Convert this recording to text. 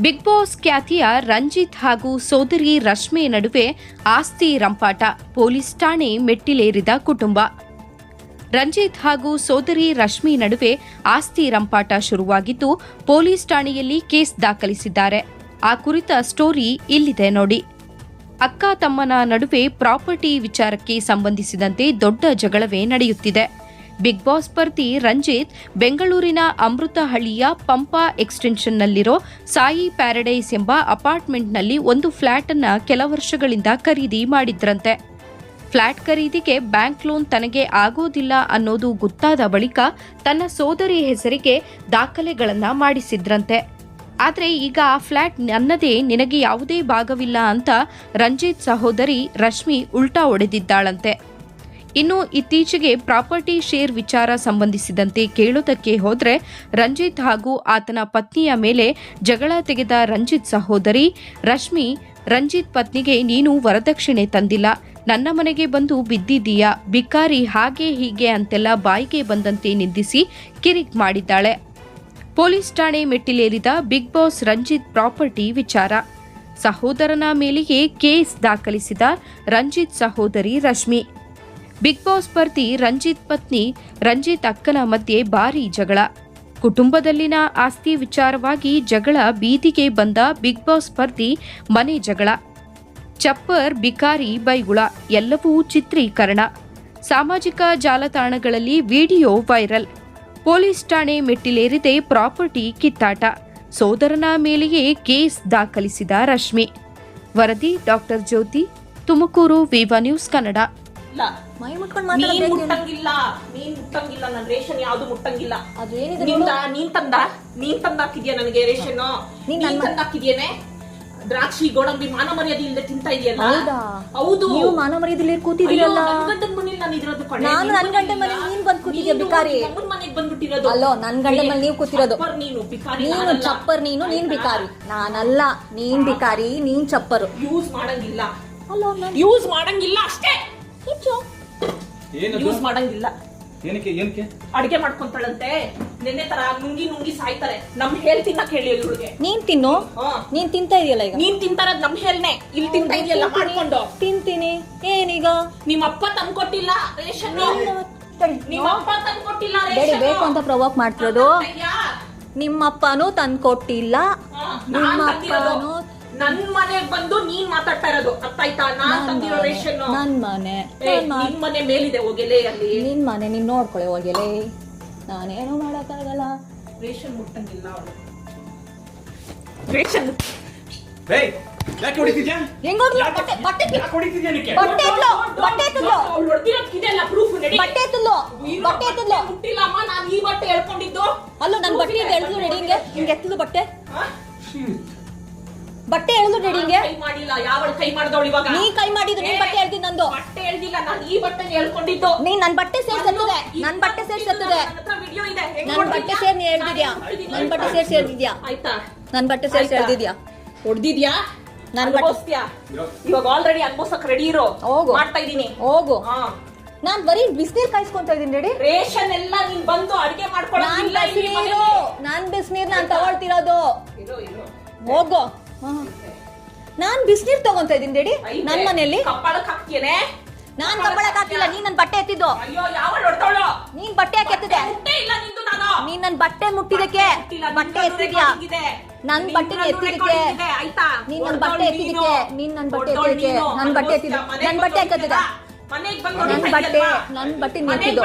Big boss ಖ್ಯಾತಿಯ ರಂಜಿತ್ ಹಾಗೂ ಸೋದರಿ ರಶ್ಮಿ ನಡುವೆ ಆಸ್ತಿ ರಂಪಾಟ. ಪೊಲೀಸ್ ಠಾಣೆ ಮೆಟ್ಟಿಲೇರಿದ ಕುಟುಂಬ. ರಂಜಿತ್ ಹಾಗೂ ಸೋದರಿ ರಶ್ಮಿ ನಡುವೆ ಆಸ್ತಿ ರಂಪಾಟ ಶುರುವಾಗಿದ್ದು, ಪೊಲೀಸ್ ಠಾಣೆಯಲ್ಲಿ ಕೇಸ್ ದಾಖಲಿಸಿದ್ದಾರೆ. ಆ ಕುರಿತ ಸ್ಟೋರಿ ಇಲ್ಲಿದೆ ನೋಡಿ. ಅಕ್ಕ ತಮ್ಮನ ನಡುವೆ ಪ್ರಾಪರ್ಟಿ ವಿಚಾರಕ್ಕೆ ಸಂಬಂಧಿಸಿದಂತೆ ದೊಡ್ಡ ಜಗಳವೇ ನಡೆಯುತ್ತಿದೆ. ಬಿಗ್ ಬಾಸ್ ಪರ್ತಿ ರಂಜಿತ್ ಬೆಂಗಳೂರಿನ ಅಮೃತಹಳ್ಳಿಯ ಪಂಪಾ ಎಕ್ಸ್ಟೆನ್ಷನ್ನಲ್ಲಿರೋ ಸಾಯಿ ಪ್ಯಾರಡೈಸ್ ಎಂಬ ಅಪಾರ್ಟ್ಮೆಂಟ್ನಲ್ಲಿ ಒಂದು ಫ್ಲಾಟ್ ಅನ್ನ ಕೆಲ ವರ್ಷಗಳಿಂದ ಖರೀದಿ ಮಾಡಿದ್ರಂತೆ. ಫ್ಲ್ಯಾಟ್ ಖರೀದಿಗೆ ಬ್ಯಾಂಕ್ ಲೋನ್ ತನಗೆ ಆಗೋದಿಲ್ಲ ಅನ್ನೋದು ಗೊತ್ತಾದ ಬಳಿಕ ತನ್ನ ಸೋದರಿ ಹೆಸರಿಗೆ ದಾಖಲೆಗಳನ್ನ ಮಾಡಿಸಿದ್ರಂತೆ. ಆದರೆ ಈಗ ಆ ಫ್ಲ್ಯಾಟ್ ನನ್ನದೇ, ನಿನಗೆ ಯಾವುದೇ ಭಾಗವಿಲ್ಲ ಅಂತ ರಂಜಿತ್ ಸಹೋದರಿ ರಶ್ಮಿ ಉಲ್ಟಾ ಹೊಡೆದಿದ್ದಾಳಂತೆ ಇನ್ನು ಇತ್ತೀಚೆಗೆ ಪ್ರಾಪರ್ಟಿ ಶೇರ್ ವಿಚಾರ ಸಂಬಂಧಿಸಿದಂತೆ ಕೇಳೋದಕ್ಕೆ ಹೋದರೆ ರಂಜಿತ್ ಹಾಗೂ ಆತನ ಪತ್ನಿಯ ಮೇಲೆ ಜಗಳ ತೆಗೆದ ರಂಜಿತ್ ಸಹೋದರಿ ರಶ್ಮಿ, ರಂಜಿತ್ ಪತ್ನಿಗೆ ನೀನು ವರದಕ್ಷಿಣೆ ತಂದಿಲ್ಲ. ನನ್ನ ಮನೆಗೆ ಬಂದು ಬಿದ್ದಿದ್ದೀಯಾ? ಬಿಕಾರಿ ಹಾಗೆ ಹೀಗೆ ಅಂತೆಲ್ಲ ಬಾಯಿಗೆ ಬಂದಂತೆ ನಿಂದಿಸಿ ಕಿರಿಕ್ ಮಾಡಿದ್ದಾಳೆ. ಪೊಲೀಸ್ ಠಾಣೆ ಮೆಟ್ಟಿಲೇರಿದ ಬಿಗ್ ಬಾಸ್ ರಂಜಿತ್ ಪ್ರಾಪರ್ಟಿ ವಿಚಾರ. ಸಹೋದರನ ಮೇಲೆಯೇ ಕೇಸ್ ದಾಖಲಿಸಿದ ರಂಜಿತ್ ಸಹೋದರಿ ರಶ್ಮಿ. ಬಿಗ್ ಬಾಸ್ ಸ್ಪರ್ಧಿ ರಂಜಿತ್ ಪತ್ನಿ ರಂಜಿತ್ ಅಕ್ಕನ ಮಧ್ಯೆ ಭಾರಿ ಜಗಳ. ಕುಟುಂಬದಲ್ಲಿನ ಆಸ್ತಿ ವಿಚಾರವಾಗಿ ಜಗಳ ಬೀದಿಗೆ ಬಂದ ಬಿಗ್ ಬಾಸ್ ಸ್ಪರ್ಧಿ ಮನೆ ಜಗಳ. ಚಪ್ಪರ್, ಬಿಕಾರಿ, ಬೈಗುಳ ಎಲ್ಲವೂ ಚಿತ್ರೀಕರಣ. ಸಾಮಾಜಿಕ ಜಾಲತಾಣಗಳಲ್ಲಿ ವಿಡಿಯೋ ವೈರಲ್. ಪೊಲೀಸ್ ಠಾಣೆ ಮೆಟ್ಟಿಲೇರಿದೆ ಪ್ರಾಪರ್ಟಿ ಕಿತ್ತಾಟ. ಸೋದರನ ಮೇಲೆಯೇ ಕೇಸ್ ದಾಖಲಿಸಿದ ರಶ್ಮಿ. ವರದಿ doctor Jyothi, Tumakuru, Viva news Kannada. ಇಲ್ಲ. ಮೈ ಮುಟ್ಕೊಂಡು ನೀನ್ ಮಾತಾಡಬೇಕು ಮುಟ್ಟಂಗಿಲ್ಲ. ನೀನ್ ಮುಟ್ಟಂಗಿಲ್ಲ. ನನ್ ರೇಷನ್ ಯಾವ್ದು ಮುಟ್ಟಂಗಿಲ್ಲ. ಅದು ಏನಿದೆ ನಿಂದ ನೀನ್ ತಂದ? ನೀನ್ ತಂದಾಕಿದ್ಯಾ ನನಗೆ ರೇಷನ್ ನೀನ್ ನೀನ್ ನನ್ ತಂದಾಕಿದ್ಯೇನೆ? ದ್ರಾಕ್ಷಿ ಗೋಡಂಬಿ ಮಾನ ಮರ್ಯಾದೆ ಇಲ್ಲದೆ ತಿಂತಾ ಇದೆಯಲ್ಲ? ಹೌದಾ? ಹೌದು. ನೀವು ಮಾನ ಮರ್ಯಾದೆ ಅಯ್ಯೋ, ಕೂತಿದ್ದೀರಲ್ಲ ನನ್ ನಾನು ಗಂಡನ್ ಮನೇಲಿ ನೀನ್ ಬಂದ್ ಕೂತಿದ್ಯಾ ಮನೆಗ್ ಬಂದ್ಬಿಟ್ಟಿರೋದು. ಅಲ್ಲೋ, ನನ್ ಗಂಡನ್ ಮನೇಲಿ ನೀವ್ ಕೂತಿರೋದು. ನೀನು ಬಿಕಾರಿ ನೀನು ಚಪ್ಪರ್ ನೀನು ನೀನ್ ಬಿಕಾರಿ ನಾನಲ್ಲ ನೀನ್ ಬಿಕಾರಿ ನೀನ್ ಚಪ್ಪರು. ಯೂಸ್ ಮಾಡಂಗಿಲ್ಲ. ಅಲ್ಲೋ ಯೂಸ್ ಮಾಡಂಗಿಲ್ಲ ಅಷ್ಟೇ. ಏನದು? ಯೂಸ್ ಮಾಡಂಗಿಲ್ಲ. ಏನಕ್ಕೆ ಏನಕ್ಕೆ? ಅಡಿಗೆ ಮಾಡ್ಕೊಂತಾಳಂತೆ. ನಿನ್ನೆ ತರ ನುಂಗಿ ನುಂಗಿ ಸಾಯ್ತಾರೆ. ನಮ್ ಹೇಳ್ ತಿನ್ನಕ್ ಹೇಳಿ ಇವಳಿಗೆ ನೀನ್ ತಿನ್ನು? ಹಾ. ನೀನ್ ತಿಂತಾ ಇದೆಯಲ್ಲ ಈಗ? ನೀನ್ ತಿಂತಾರದ್ ನಮ್ ಹೇಳ್ನೆ. ಇಲ್ಲಿ ತಿಂತಾ ಇದೆಯಲ್ಲ ಮಾಡ್ಕೊಂಡು. ತಿಂತೀನಿ. ಏನೀಗ? ನಿಮ್ಮ ಅಪ್ಪ ತಂದ್ಕೊಟ್ಟಿಲ್ಲ ರೇಷನ್ ನಿಮ್ಮ ಅಪ್ಪ ತಂದ್ಕೊಟ್ಟಿಲ್ಲ ಬೇಡಿ ರೇಷನ್ ಬೇಕು ಅಂತ ಪ್ರವೋಕ್ ಮಾಡ್ತಿರೋದು. ನಿಮ್ಮಪ್ಪನೂ ತಂದ್ಕೊಟ್ಟಿಲ್ಲ ನಿಮ್ಮ ಅಪ್ಪನೂ ನನ್ ಮನೆಗ್ ಬಂದು ನೀನ್ ಮಾತಾಡ್ತಾ ಇರೋದು. ಅರ್ಥ ಆಯ್ತಾ? ನಾನ್ ತಂದಿರೋ ಮನೆ, ರೇಷನ್ ನನ್ ಮನೆ. ನನ್ ಮನೆ. ನಿನ್ ಮನೆ ಮೇಲಿದೆ ಹೋಗೆಲೆ ಅಲ್ಲಿ. ನಿನ್ ಮನೆ ನೀನ್ ನೋಡ್ಕೊಳ್ಳಿ ಹೋಗೆಲೆ. ನಾನೇನು ಮಾಡಕ್ಕಾಗಲ್ಲ. ರೇಷನ್ ಮುಟ್ಟಂಗಿಲ್ಲ ಅವಳು. ರೇಷನ್ ಏಯ್ ಯಾಕೆ ಹೊಡಿತಿದ್ಯಾ? ಹೆಂಗ್ ಹೊಡ್ದ್ಲು? ಬಟ್ಟೆ ಬಟ್ಟೆ ತಿ- ಯಾಕೆ ಹೊಡಿತಿದ್ಯಾ ನಿಕ್ಕೆ ಬಟ್ಟೆ ಬಟ್ಟೆ ಎತ್ತಲು. ಅವ್ಳು ಹೊಡ್ದಿರೋದ್ಕಿದೆಲ್ಲ ಪ್ರೂಫ್ ನಡಿ. ಬಟ್ಟೆ ಎತ್ತಲು ಬಟ್ಟೆ ಎತ್ತಲು ಮುಟ್ಟಿಲ್ಲ ಅಮ್ಮ ನಾನ್ ಈ ಬಟ್ಟೆ ಎಳ್ಕೊಂಡಿದ್ದು. ಅಲ್ಲೂ ನನ್ನ ಬಟ್ಟೆ ಎಳ್ದು ಹಿಂಗೆ ಹಿಂಗೆ ಎತ್ತಲು ಬಟ್ಟೆ? ಹಾ? ಬಟ್ಟೆ ಎಳ್ದು ಹಿಂಗೆ. ಕೈ ಮಾಡಿಲ್ಲ ಯಾವಳ ಕೈ ಮಾಡ್ದವಳು ಇವಾಗ? ನೀ ಕೈ ಮಾಡಿದ್ರು ನೀನ್ ಬಟ್ಟೆ ಹೇಳ್ತೀನಿ ನಂದು. ಬಟ್ಟೆ ಹೇಳ್ದಿಲ್ಲ ನಾನು ಈ ಬಟ್ಟೆ ಹೇಳ್ಕೊಂಡಿದ್ದು ನೀ ನನ್ ಬಟ್ಟೆ ಸೇರ್ಸತ್ತದೆ ನನ್ ಬಟ್ಟೆ ಸೇರ್ಸತ್ತದೆ ವಿಡಿಯೋ ಇದೆ. ನನ್ ಬಟ್ಟೆ ಸೇರ್ ನೀ ಹೇಳ್ದಿದ್ಯಾ? ನನ್ ಬಟ್ಟೆ ಸೇರ್ಸಿ ಹೇಳ್ದಿದ್ಯಾ? ಆಯ್ತಾ? ನನ್ ಬಟ್ಟೆ ಸೇರ್ಸಿ ಹೇಳ್ದಿದ್ಯಾ? ಎಳ್ದಿದ್ಯಾ ಹೊಡ್ದಿದ್ಯಾ? ನನ್ ಬಟ್ಟೆ- ಇವಾಗ ಆಲ್ರೆಡಿ ಅನ್ಭವಿಸಕ್ ರೆಡಿ ಇರೋ. ಹೋಗು. ಮಾಡ್ತಾ ಇದೀನಿ ಹೋಗು. ನಾನ್ ಬರೀ ಬಿಸಿನೀರ್ ಕಾಯಿಸ್ಕೊಂತ ಇದೀನಿ ರೆಡಿ ರೇಷನ್ ಎಲ್ಲ ನೀನ್ ಬಂದು ಅಡಿಗೆ ನಾನ್ ಮಾಡ್ಕೊಳ್ಳೋದಿಲ್ಲ ಇಲ್ಲಿ ಬಿಸಿನೀರು. ನಾನ್ ಬಿಸಿನೀರ್ ನಾನ್ ತಗೊಳ್ತಿರೋದು. ಹೋಗು. ನಾನ್ ಬಿಸಿನೀರ್ ತಗೊಂತ ಇದೀನಿ ದೇಡಿ. ನನ್ ಮನೆಯಲ್ಲಿ. ಕಪ್ಪಳಕ್ ಹಾಕ್ತಿಯೇನೆ? ನಾನ್ ಕಪ್ಪಳಕ್ ಹಾಕಿಲ್ಲ ನೀನ್ ನನ್ ಬಟ್ಟೆ ಎತ್ತಿದ್ದು. ಅಯ್ಯೋ ಯಾವ ನೀನ್ ಬಟ್ಟೆ ಯಾಕೆ ಎತ್ತಿದೆ? ಮುಟ್ಟೆ ಇಲ್ಲ ನಿಂದು ನಾನು. ನೀನ್ ನನ್ ಬಟ್ಟೆ ಮುಟ್ಟಿದಕ್ಕೆ ಬಟ್ಟೆ ಎತ್ತಿದ್ಯಾ. ನನ್ ಬಟ್ಟೆ ಆಯ್ತಾ? ನೀನ್ ನನ್ ಬಟ್ಟೆ ಎತ್ತಿದಕ್ಕೆ ನೀನು. ನೀನ್ ಬಟ್ಟೆ ಎತ್ತಿದಕ್ಕೆ ನನ್. ಬಟ್ಟೆ ಎತ್ತಿದ್ದು ಮನೆಗ್ ನನ್ ಬಟ್ಟೆ ಯಾಕೆ ಎತ್ತಿದ ನನ್ ಬಟ್ಟೆ? ನನ್ ಬಟ್ಟೆ ಮನೆಗ್